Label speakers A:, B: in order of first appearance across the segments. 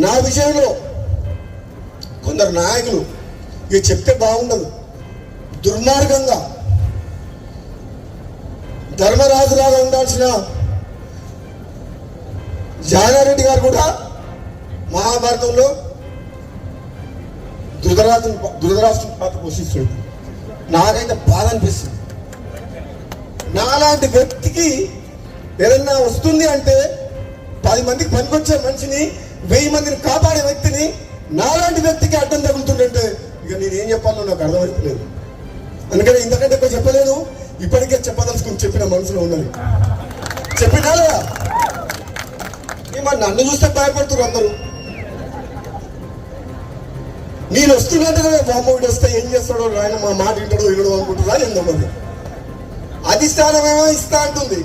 A: నా విషయంలో కొందరు నాయకులు ఇక చెప్తే బాగుండదు. దుర్మార్గంగా ధర్మరాజులాగా ఉండాల్సిన జానారెడ్డి గారు కూడా మహాభారతంలో ధృతరాజు ధృతరాష్ట్ర పాత్ర పోషిస్తుంది నాకైతే బాధ అనిపిస్తుంది. నాలాంటి వ్యక్తికి ఏదన్నా వస్తుంది అంటే పది మందికి పనికొచ్చే మనిషిని వెయ్యి మందిని కాపాడే వ్యక్తిని నాలాంటి వ్యక్తికి అడ్డం తగులుతుందంటే ఇక నేను ఏం చెప్పాలో నాకు అర్థమవుతలేదు. అందుకని ఇంతకంటే ఎక్కువ చెప్పలేదు. ఇప్పటికే చెప్పదలుచుకుని చెప్పిన మనసులో ఉన్నది. చెప్పినా లేదా? నన్ను చూస్తే భయపడుతున్నారు అందరూ. నేను వస్తున్నట్టుగా బామ్మోడు వస్తే ఏం చేస్తాడో ఆయన మా మాట వింటాడో వినడో అనుకుంటున్నా ఏందో మరి? అధిష్టానమేమో ఇస్తా అంటుంది.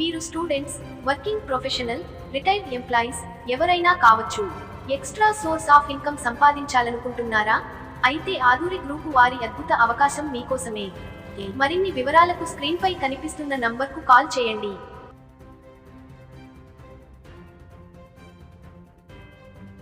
B: మీరు students working professional retired employees ఎవరైనా కావచ్చు. ఎక్స్ట్రా సోర్స్ ఆఫ్ ఇన్కమ్ సంపాదించాలనుకుంటున్నారా? అయితే ఆధురి గ్రూపు వారి అద్భుత అవకాశం మీకోసమే. మరిన్ని వివరాలకు స్క్రీన్పై కనిపిస్తున్న నంబర్కు కాల్ చేయండి.